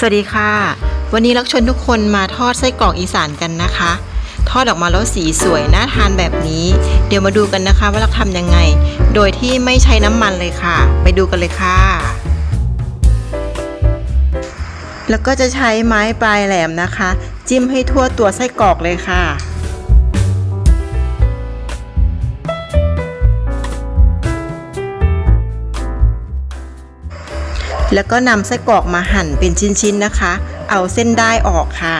สวัสดีค่ะ วันนี้ลักชวนทุกคนมาทอดไส้กรอกอีสานกันนะคะ ทอดออกมาแล้วสีสวยน่าทานแบบนี้ เดี๋ยวมาดูกันนะคะว่าเราทำยังไง โดยที่ไม่ใช้น้ำมันเลยค่ะ ไปดูกันเลยค่ะ แล้วก็จะใช้ไม้ปลายแหลมนะคะ จิ้มให้ทั่วตัวไส้กรอกเลยค่ะ แล้วก็นำไส้กรอกมาหั่นเป็นชิ้นๆนะคะ เอาเส้นได้ออกค่ะ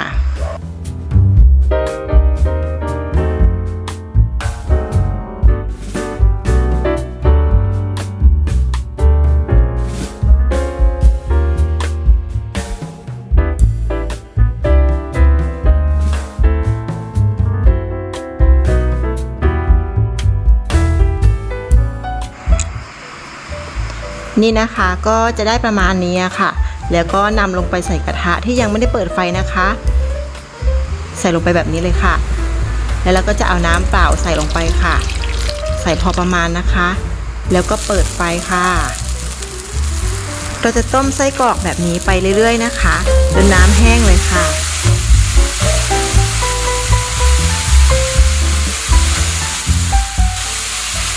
นี่นะคะก็จะได้ประมาณนี้ค่ะ แล้วก็นำลงไปใส่กระทะที่ยังไม่ได้เปิดไฟนะคะ ใส่ลงไปแบบนี้เลยค่ะ แล้วเราก็จะเอาน้ำเปล่าใส่ลงไปค่ะ ใส่พอประมาณนะคะ แล้วก็เปิดไฟค่ะ เราจะต้มไส้กรอกแบบนี้ไปเรื่อยๆนะคะจนน้ำแห้งเลยค่ะ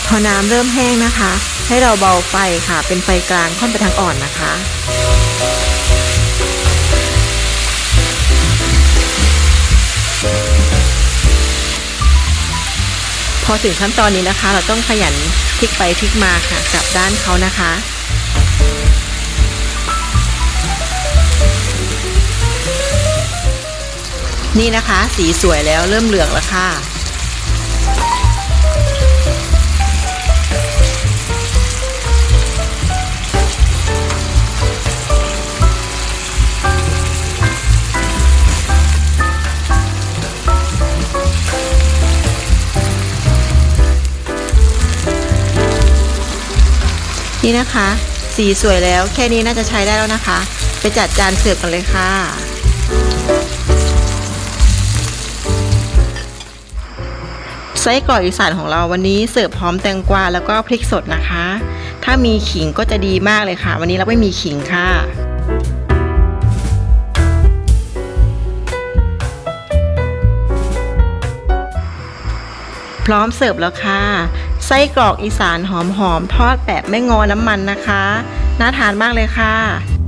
พอน้ำเริ่มแห้งนะคะ ให้เราเบาไฟค่ะ เป็นไฟกลางค่อนไปทางอ่อนนะคะพอถึงขั้นตอนนี้นะคะ เราต้องขยันพลิกไปพลิกมาค่ะกลับด้านเขานะคะ นี่นะคะ สีสวยแล้วเริ่มเหลืองแล้วค่ะ นี่นะคะ สีสวยแล้วแค่นี้น่าจะใช้ได้แล้วนะคะ ไปจัดจานเสิร์ฟกันเลยค่ะ ไส้กรอกอีสานของเราวันนี้เสิร์ฟพร้อมแตงกวาแล้วก็พริกสดนะคะ ถ้ามีขิงก็จะดีมากเลยค่ะ วันนี้เราไม่มีขิงค่ะพร้อมเสิร์ฟแล้วค่ะ ไส้กรอกอีสานหอมๆทอดแบบไม่งอน้ำมันนะคะ น่าทานมากเลยค่ะ